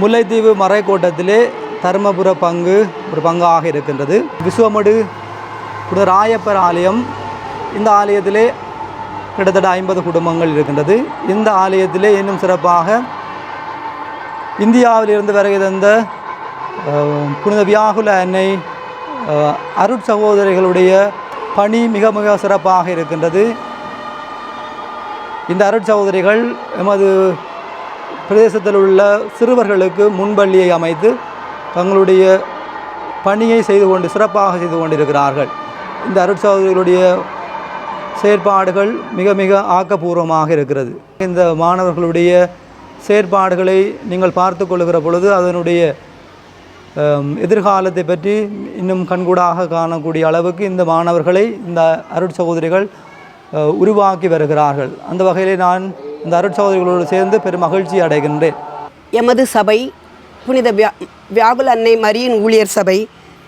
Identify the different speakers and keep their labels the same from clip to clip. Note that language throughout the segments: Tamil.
Speaker 1: முல்லைத்தீவு மறைக்கோட்டத்திலே தருமபுர பங்கு ஒரு பங்காக இருக்கின்றது. விசுவமடு புனித ராயப்பர் ஆலயம் இந்த ஆலயத்திலே கிட்டத்தட்ட ஐம்பது குடும்பங்கள் இருக்கின்றது. இந்த ஆலயத்திலே இன்னும் சிறப்பாக இந்தியாவிலிருந்து வருகை தந்த புனித வியாகுல அன்னை அருட்சகோதரிகளுடைய பணி மிக மிக சிறப்பாக இருக்கின்றது. இந்த அருட்சகோதரிகள் எமது பிரதேசத்தில் உள்ள சிறுவர்களுக்கு முன்பள்ளியை அமைத்து தங்களுடைய பணியை செய்து கொண்டு சிறப்பாக செய்து கொண்டிருக்கிறார்கள். இந்த அருட்சகோதரிகளுடைய செயற்பாடுகள் மிக மிக ஆக்கப்பூர்வமாக இருக்கிறது. இந்த மாணவர்களுடைய செயற்பாடுகளை நீங்கள் பார்த்து கொள்கிற பொழுது அதனுடைய எதிர்காலத்தை பற்றி இன்னும் கண்கூடாக காணக்கூடிய அளவுக்கு இந்த மாணவர்களை இந்த அருட்சகோதரிகள் உருவாக்கி வருகிறார்கள். அந்த வகையிலே நான் இந்த அருட் சகோதரிகளோடு சேர்ந்து பெரும் மகிழ்ச்சி அடைகின்றேன்.
Speaker 2: எமது சபை புனித வியா வியாகுல அன்னை மரியின் ஊழியர் சபை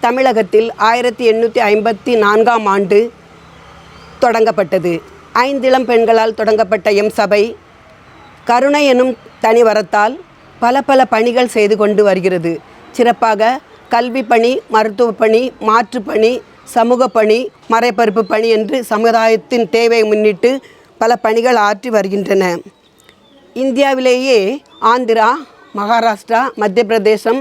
Speaker 2: தமிழகத்தில் ஆயிரத்தி எண்ணூற்றி ஐம்பத்தி நான்காம் ஆண்டு தொடங்கப்பட்டது. ஐந்திளம் பெண்களால் தொடங்கப்பட்ட எம் சபை கருணை எனும் தனிவரத்தால் பல பல பணிகள் செய்து கொண்டு வருகிறது. சிறப்பாக கல்வி பணி மருத்துவ பணி மாற்றுப்பணி சமூக பணி மறைபரப்பு பணி என்று சமுதாயத்தின் தேவையை முன்னிட்டு பல பணிகள் ஆற்றி வருகின்றன. இந்தியாவிலேயே ஆந்திரா மகாராஷ்டிரா மத்திய பிரதேசம்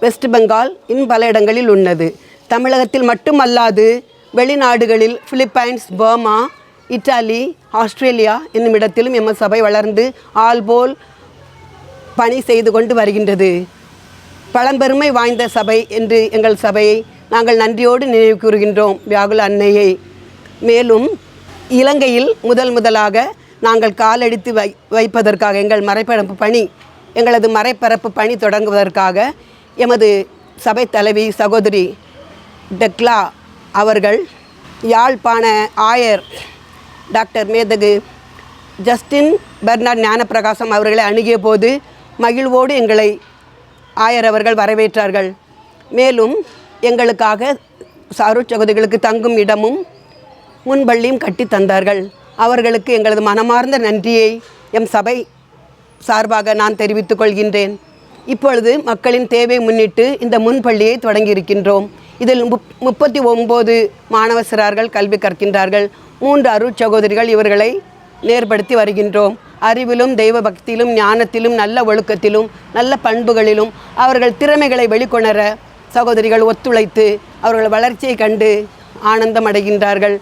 Speaker 2: வெஸ்ட் பெங்கால் இன்னும் பல இடங்களில் உள்ளது. தமிழகத்தில் மட்டுமல்லாது வெளிநாடுகளில் பிலிப்பைன்ஸ் பர்மா இத்தாலி ஆஸ்திரேலியா என்னும் இடத்திலும் எமது சபை வளர்ந்து ஆல்போல் பணி செய்து கொண்டு வருகின்றது. பழம்பெருமை வாய்ந்த சபை என்று எங்கள் சபையை நாங்கள் நன்றியோடு நினைவு கூறுகின்றோம். வியாகுல அன்னையை. மேலும் இலங்கையில் முதல் முதலாக நாங்கள் காலடித்து வை வைப்பதற்காக எங்கள் மறைபரப்பு பணி எங்களது மறைபரப்பு பணி தொடங்குவதற்காக எமது சபை தலைவி சகோதரி டெக்லா அவர்கள் யாழ்ப்பாண ஆயர் டாக்டர் மேதகு ஜஸ்டின் பெர்னார்ட் ஞானப்பிரகாசம் அவர்களை அணுகிய போது மகிழ்வோடு எங்களை ஆயர் அவர்கள் வரவேற்றார்கள். மேலும் எங்களுக்காக சாரு சகோதரிகளுக்கு தங்கும் இடமும் முன்பள்ளியும் கட்டி தந்தார்கள். அவர்களுக்கு எங்களது மனமார்ந்த நன்றியை எம் சபை சார்பாக நான் தெரிவித்துக் கொள்கின்றேன். இப்பொழுது மக்களின் தேவை முன்னிட்டு இந்த முன்பள்ளியை தொடங்கியிருக்கின்றோம். இதில் முப் முப்பத்தி ஒம்பது மாணவ சிறார்கள் கல்வி கற்கின்றார்கள். மூன்று அருள் சகோதரிகள் இவர்களை நேர்படுத்தி வருகின்றோம். அறிவிலும் தெய்வ பக்தியிலும் ஞானத்திலும் நல்ல ஒழுக்கத்திலும் நல்ல பண்புகளிலும் அவர்கள் திறமைகளை வெளிக்கொணர சகோதரிகள் ஒத்துழைத்து அவர்கள் வளர்ச்சியை கண்டு ஆனந்தம் அடைகின்றார்கள்.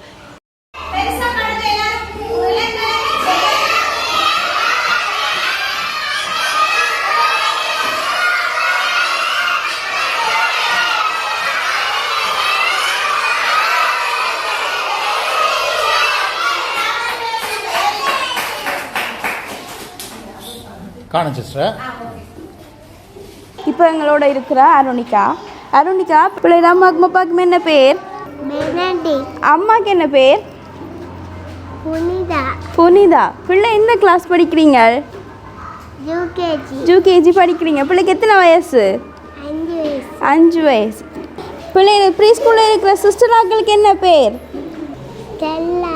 Speaker 3: காணும் சிஸ்டர்
Speaker 4: இப்போ எங்களோட இருக்கிற அருணிகா. அருணிகா பிள்ளைட அம்மாக்கு அப்பாவுக்கு என்ன பேர்? அம்மாக்கு என்ன பேர்?
Speaker 5: புனிதா.
Speaker 4: புனிதா. பிள்ளை எந்த கிளாஸ் படிக்கிறீங்க
Speaker 5: யூகேஜி.
Speaker 4: யூகேஜி படிக்கிறீங்க. பிள்ளைக்கு எத்தனை வயசு?
Speaker 5: அஞ்சு வயசு.
Speaker 4: பிள்ளை ப்ரீ ஸ்கூலில் இருக்கிற சிஸ்டராக்களுக்கு என்ன பேர்?
Speaker 5: ஸ்டெல்லா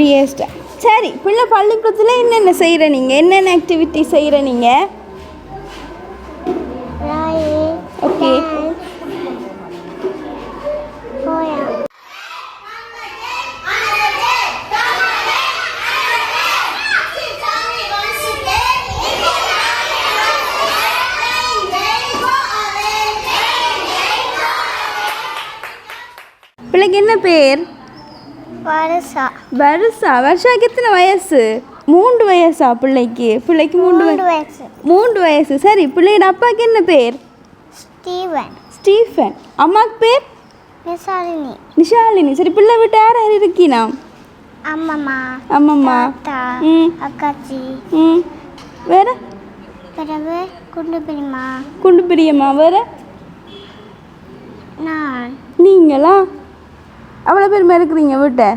Speaker 5: பிரியஸ்டா
Speaker 4: சரி பிள்ளை பள்ளிக்கூடத்தில் என்னென்ன செய்கிற நீங்கள் என்னென்ன ஆக்டிவிட்டி செய்கிற நீங்கள்
Speaker 5: ஓகே
Speaker 4: பிள்ளைக்கு என்ன பேர்?
Speaker 5: வருஷா
Speaker 4: வருஷா வருஷாக்கு எத்தனை வயசு? மூன்று வயசா பிள்ளைக்கு? பிள்ளைக்கு மூன்று வயசு
Speaker 5: வயசு.
Speaker 4: மூன்று வயசு. சரி பிள்ளையோட அப்பாவுக்கு என்ன பேர்?
Speaker 5: ஸ்டீவன்.
Speaker 4: ஸ்டீஃபன். அம்மாவுக்கு பேர்?
Speaker 5: நிசாலினி.
Speaker 4: நிஷாலினி சரி பிள்ளை விட்டு யார் யார் இருக்கீனா?
Speaker 5: அம்மம்மா
Speaker 4: அம்மம்மா. ம்.
Speaker 5: அக்காச்சி.
Speaker 4: ம். வேற?
Speaker 5: பிறகு குண்டு பெரியம்மா
Speaker 4: குண்டு பிரியம்மா. வேற?
Speaker 5: நான்.
Speaker 4: நீங்களா? அவ்வளோ பேருமா இருக்கிறீங்க வீட்டை.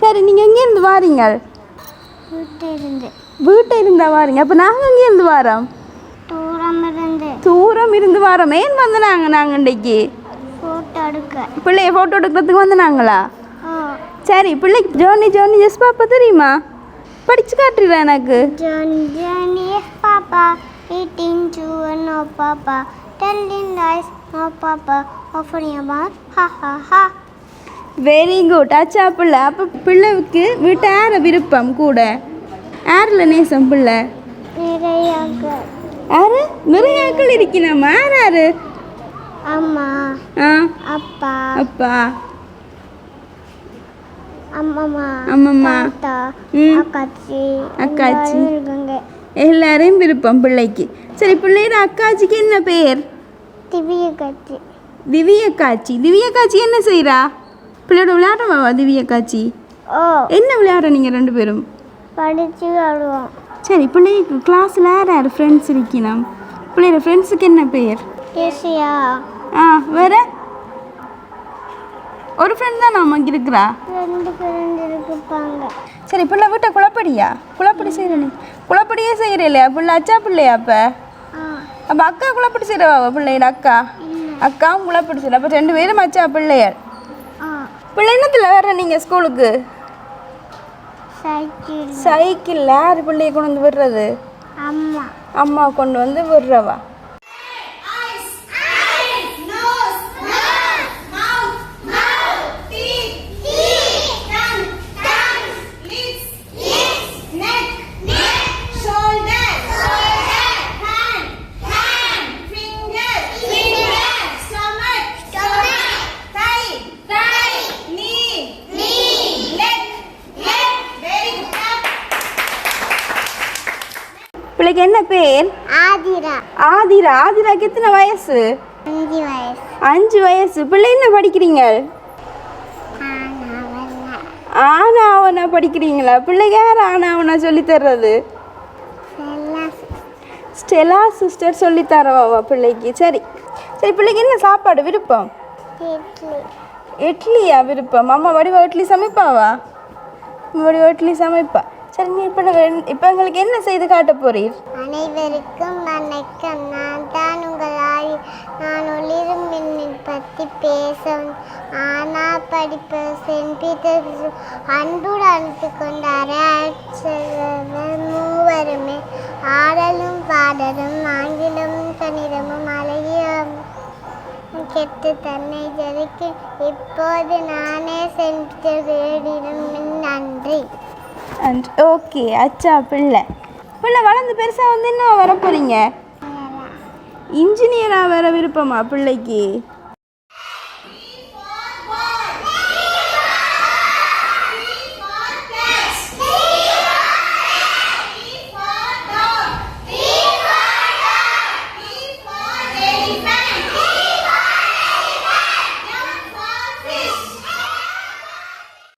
Speaker 4: சரி நீங்கள் எங்கேருந்து வாரீங்க?
Speaker 5: வீட்டு இருந்து
Speaker 4: வீட்டை இருந்தா வாரீங்க. அப்போ நாங்கள் எங்கேருந்து வாரோம்?
Speaker 5: தூரம் இருந்து
Speaker 4: தூரம் இருந்து வாரோம். ஏன் வந்து நாங்கள் நாங்கள் இன்றைக்கு பிள்ளைய ஃபோட்டோ எடுக்கிறதுக்கு வந்து நாங்களா சரி பிள்ளைக்கு ஜோனி ஜோனி ஜஸ் பாப்பா தெரியுமா? படிச்சு காட்டுறா எனக்கு?
Speaker 5: Johnny, yes, Papa. Eating chew, no, Papa. Telling lies, no, Papa. Offering a mouth, ha, ha, ha.
Speaker 4: Very good ஆச்சா பிள்ளை. அப்போ பிள்ளைக்கு வீட்டு யார விருப்பம் கூட. யாரில் நேசம் பிள்ளை. யாரு நிறைய ஆட்கள் இருக்கணுமா யார்
Speaker 5: அம்மா.
Speaker 4: ஆ?
Speaker 5: அப்பா.
Speaker 4: அப்பா.
Speaker 5: அம்மம்மா.
Speaker 4: அம்மம்மா.
Speaker 5: தாத்தா.
Speaker 4: ம்.
Speaker 5: அக்காச்சி.
Speaker 4: அக்காச்சி. எல்லாரையும் விருப்பம் பிள்ளைக்கு. சரி பிள்ளையோட அக்காச்சிக்கு என்ன பேர்?
Speaker 5: திவ்ய கட்சி
Speaker 4: திவ்ய காட்சி திவ்ய காட்சி என்ன செய்கிறா பிள்ளையோட விளையாடுவாவா திவ்ய காட்சி என்ன விளையாடுற நீங்கள் ரெண்டு பேரும்?
Speaker 5: படிச்சு விளாடுவோம்
Speaker 4: சரி பிள்ளைக்கு கிளாஸில் யார் ஃப்ரெண்ட்ஸ் இருக்கணும்? பிள்ளையோட ஃப்ரெண்ட்ஸுக்கு என்ன பேர்
Speaker 5: கேசியா.
Speaker 4: ஆ வேற? ஒரு ஃப்ரெண்ட் தான் நமக்கு இருக்கிறா?
Speaker 5: ரெண்டு ஃப்ரெண்ட் இருக்குப்பாங்க
Speaker 4: சரி பிள்ளை வீட்டை குழப்படியா? குழப்படி செய்கிற நீ. குழப்படியே செய்கிற இல்லையா பிள்ளை அச்சா பிள்ளையா அப்போ? அப்போ அக்கா குழப்படி செய்கிறவா பிள்ளையோட அக்கா? அக்காவும் குழப்படி செய்கிற அப்போ ரெண்டு பேரும் அச்சா பிள்ளையார்? பிள்ளை என்னத்தில் வர்ற நீங்கள் ஸ்கூலுக்கு?
Speaker 5: சைக்கிள்.
Speaker 4: யார் பிள்ளையை கொண்டு வந்து விடுறது?
Speaker 5: அம்மா.
Speaker 4: அம்மா கொண்டு வந்து விடுறவா?
Speaker 5: ஆதிரா
Speaker 4: ஆதிராக்கு எத்தனை வயசு?
Speaker 5: அஞ்சு வயசு.
Speaker 4: அஞ்சு வயசு. பிள்ளை என்ன படிக்கிறீங்க?
Speaker 5: ஆனா வரல
Speaker 4: ஆனா அவனா படிக்கிறீங்களா? பிள்ளைக்கு யார் ஆனா அவனா சொல்லி தர்றது? ஸ்டெலா சிஸ்டர் சொல்லி தரவா பிள்ளைக்கு? சரி. சரி பிள்ளைக்கு என்ன சாப்பாடு விருப்பம்?
Speaker 5: இட்லி.
Speaker 4: இட்லியா விருப்பம்? அம்மா வடிவா இட்லி சமைப்பாவா? வடிவா இட்லி சமைப்பா. சரி நீ இப்போ இப்போ எங்களுக்கு என்ன செய்து காட்ட போறீர்?
Speaker 5: அனைவருக்கும் வணக்கம். பற்றி பேச ஆனா படிப்பு சென்ட் பீட்டர்ஸ் அன்புடன் அழைத்து கொண்டார. மூவருமே ஆடலும் பாடலும் ஆங்கிலமும் கணிதமும் அழகிய கெட்டு தன்னை ஜெயிக்க இப்போது நானே சென்றிடும் நன்றி.
Speaker 4: ஓகே அச்சா பிள்ளை. பிள்ளை வளர்ந்து பெருசாக வந்து என்ன வர இன்ஜினியராக வர விருப்பமா பிள்ளைக்கு?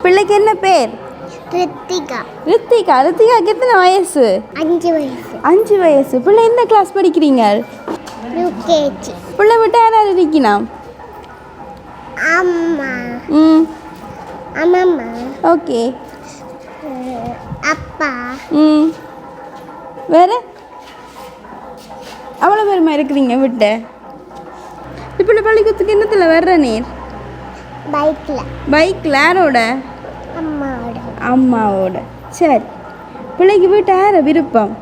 Speaker 4: பிள்ளைக்கு என்ன பேர்?
Speaker 5: ரித்திகா.
Speaker 4: ரித்திகா. ரித்திகாக்கு எத்தனை வயசு?
Speaker 5: அஞ்சு வயசு.
Speaker 4: அஞ்சு வயசு. பிள்ளை என்ன கிளாஸ் படிக்கிறீங்க?
Speaker 5: யூகேஜி
Speaker 4: பிள்ளை விட்டு யாராவது இருக்கணும்
Speaker 5: அம்மா.
Speaker 4: ம்.
Speaker 5: அம்மம்மா.
Speaker 4: ஓகே.
Speaker 5: அப்பா.
Speaker 4: ம். வேற? அவ்வளோ பேருமா இருக்கிறீங்க விட்டு? இப்போ பள்ளிக்கூடத்துக்கு என்னத்தில் வர்ற நீர்?
Speaker 5: பைக்கில்
Speaker 4: பைக்கில் யாரோட?
Speaker 5: அம்மாவோட
Speaker 4: சரி பிள்ளைக்கு வீட்டு யார விருப்பம்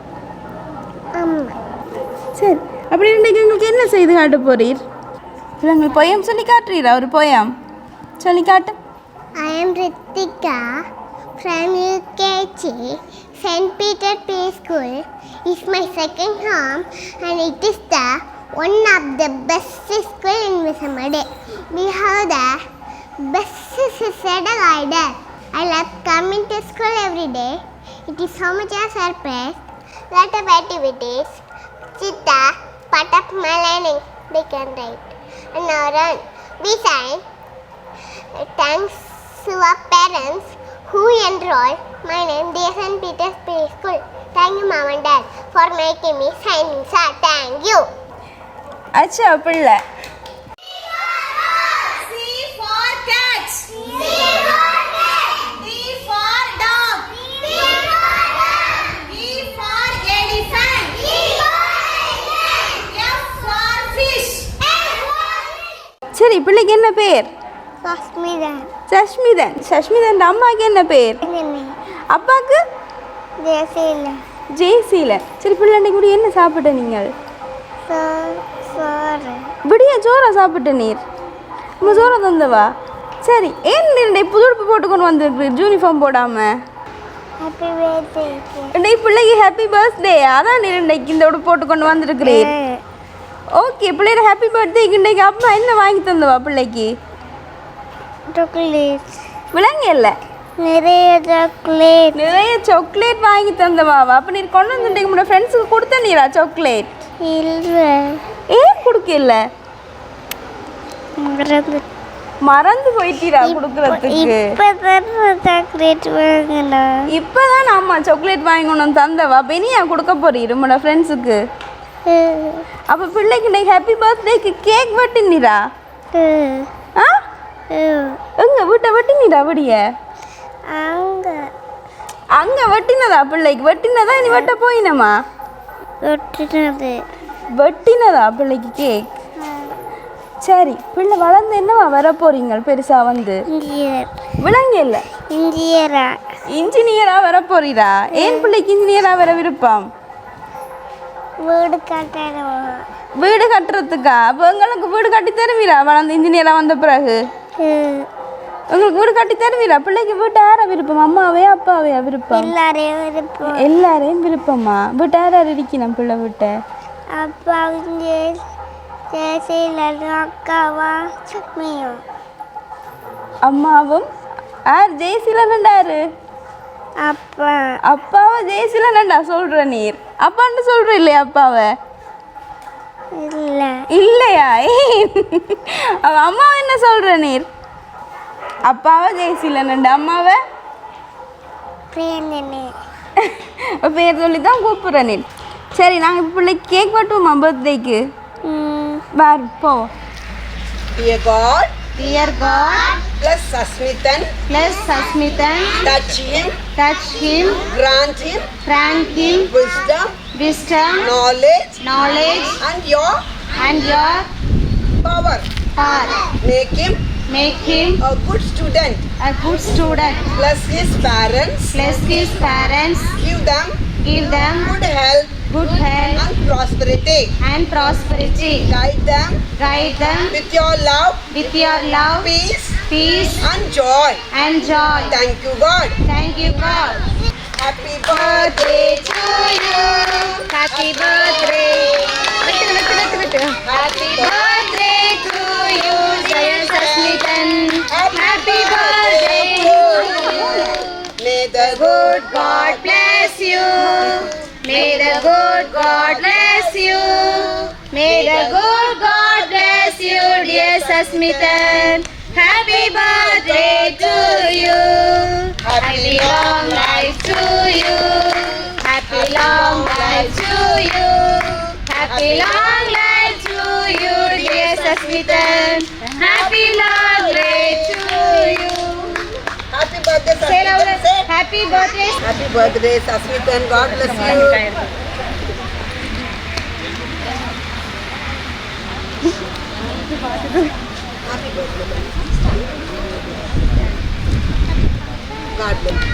Speaker 4: சரி அப்படி இன்றைக்கு எங்களுக்கு என்ன செய்து காட்ட போறீர் பிள்ளைங்கள் பொயம் சொல்லி காட்டுறீரா ஒரு பொயம் சொல்லி காட்டு
Speaker 5: I am Ritika from UKG. St. Peter Preschool is my second home and it is the one of the best school in Visamade. We have the best sister guider. I love coming to school every day. It is so much a surprise. Lot of activities. Cheetah, part of my learning. They can write. And now run. We sign. Thanks to our parents who enrolled my name is St. Peter's Preschool. Thank you, Mom and Dad, for making me sign. Thank you.
Speaker 4: अच्छा पिळ्ळ சரி பிள்ளைக்கு என்ன பேர்?
Speaker 5: Sasmidan.
Speaker 4: சஷ்மிதன். சஷ்மிதன் அம்மாவுக்கு என்ன பேர். அப்பாவுக்கு
Speaker 5: Desila.
Speaker 4: ஜெய்சீலன். சரி பிள்ளை கூட என்ன சாப்பிட்ட நீங்கள். விடிய சோறா சாப்பிட்ட நீர். நம்ம சோறா தந்தவா? சரி ஏன் நீ புது உடுப்பு போட்டுக்கொண்டு வந்திருக்கு? யூனிஃபார்ம் போடாம.
Speaker 5: Happy birthday.
Speaker 4: இன்னைக்கு பிள்ளைக்கு ஹாப்பி பர்த்டே அதான் நீ இன்னைக்கு இந்த உடுப்பு போட்டுக்கொண்டு வந்திருக்கிறீர். ஓகே பிள்ளையோட ஹாப்பி பர்த்டேக்கு இன்னைக்கு அம்மா என்ன வாங்கி தந்தவா பிள்ளைக்கு?
Speaker 5: Chocolate.
Speaker 4: விலங்கு இல்லை
Speaker 5: நிறைய chocolate.
Speaker 4: நிறைய சாக்லேட் வாங்கி தந்தவாவா அப்போ நீ கொண்டு வந்துட்டீங்க. உங்களோட ஃப்ரெண்ட்ஸுக்கு கொடுத்த நீரா சாக்லேட்
Speaker 5: இல்லை.
Speaker 4: ஏன் கொடுக்கல?
Speaker 5: மறந்து.
Speaker 4: மறந்து போயிட்டீரா கொடுக்கறதுக்கு?
Speaker 5: இப்பதான் சாக்லேட் வாங்கினேன்.
Speaker 4: இப்பதான் அம்மா சாக்லேட் வாங்கி கொண்டு வந்து தந்தவா? அப்போ இனியா கொடுக்க போறீர் உங்களோட ஃப்ரெண்ட்ஸுக்கு அப்போ பிள்ளைக்கு இன்னைக்கு ஹாப்பி பர்த்டேக்கு கேக் வெட்டினீரா? ஆ. எங்க வீட்டை வெட்டினீரா விடிய
Speaker 5: அங்க.
Speaker 4: அங்க வெட்டினதா பிள்ளைக்கு? வெட்டினதா இனி வெட்ட போயினமா?
Speaker 5: ஒட்டினது
Speaker 4: வெட்டினதா பிள்ளைக்கு கேக் சரி பிள்ளை வளர்ந்து என்னவா வர போறீங்க பெருசா வந்து? விலங்கு இல்லை.
Speaker 5: இந்தியரா
Speaker 4: இன்ஜினியரா வர போறீரா? ஏன் பிள்ளைக்கு இன்ஜினியரா வர விருப்பம்?
Speaker 5: வீடு கட்டணும்
Speaker 4: வீடு கட்டுறதுக்கா? அப்போ எங்களுக்கு வீடு கட்டி தருவீரா? வளர்ந்து இன்ஜினியரா வந்த பிறகு? உங்களுக்கு வீடு கட்டி தருவீரா? பிள்ளைக்கு வீட்டு யாரா விருப்பம்? அம்மாவே அப்பாவே விருப்பம்?
Speaker 5: எல்லாரையும் இருப்போம்
Speaker 4: எல்லாரையும் விருப்பமா? வீட்டு யார் யார் இருக்கணும் பிள்ளை வீட்டை?
Speaker 5: அப்பா வந்து ஜெயசீல அக்காவா சும்மியும்
Speaker 4: அம்மாவும்? யார்? ஜெயசீலன்டாரு
Speaker 5: அப்பா.
Speaker 4: அப்பாவை ஜெயசீலன்டா சொல்ற நீர் அப்பான்னு சொல்ற இல்லையா அப்பாவை?
Speaker 5: இல்லை.
Speaker 4: இல்லையா? ஏன் அவ அம்மாவை என்ன சொல்ற நீர் அப்பாவை ஜெயசீலன்டா அம்மாவை?
Speaker 5: பிரியந்தனே
Speaker 4: பேர் சொல்லி தான் கூப்பிட்ற நீர் சரி நாங்கள் இப்போ பிள்ளைக்கு கேக் வெட்டுவோமா பர்த்டேக்கு வேறு போவோம்
Speaker 2: Dear God,
Speaker 6: Dear God,
Speaker 2: bless Sasmithan,
Speaker 6: bless Sasmithan,
Speaker 2: touch him,
Speaker 6: touch him,
Speaker 2: grant him
Speaker 6: grant him
Speaker 2: wisdom,
Speaker 6: wisdom,
Speaker 2: knowledge,
Speaker 6: knowledge,
Speaker 2: and your
Speaker 6: and your
Speaker 2: power.
Speaker 6: power.
Speaker 2: Make him
Speaker 6: Make him
Speaker 2: a good student.
Speaker 6: a good student.
Speaker 2: Bless his parents.
Speaker 6: Bless his parents,
Speaker 2: Give them
Speaker 6: give them
Speaker 2: good health
Speaker 6: good health
Speaker 2: and prosperity.
Speaker 6: and prosperity.
Speaker 2: Guide them
Speaker 6: Guide them
Speaker 2: with your love,
Speaker 6: with your love,
Speaker 2: peace,
Speaker 6: peace,
Speaker 2: and joy.
Speaker 6: and joy.
Speaker 2: Thank you, God.
Speaker 6: Thank you, God.
Speaker 2: Happy birthday to you.
Speaker 6: Happy birthday. Happy birthday to you, Jaya Sasmitan. Happy birthday to you.
Speaker 2: May the
Speaker 6: Good God bless you. May the good God bless you. May the good God bless you, dear Sasmitan. Happy birthday to you. Happy long life to you. Happy long life to you. Happy long life to you, dear Sasmitan. Happy long life to you.
Speaker 2: happy birthday,
Speaker 6: louder. Happy birthday.
Speaker 2: happy birthday, Sasmithan. God bless you. God bless.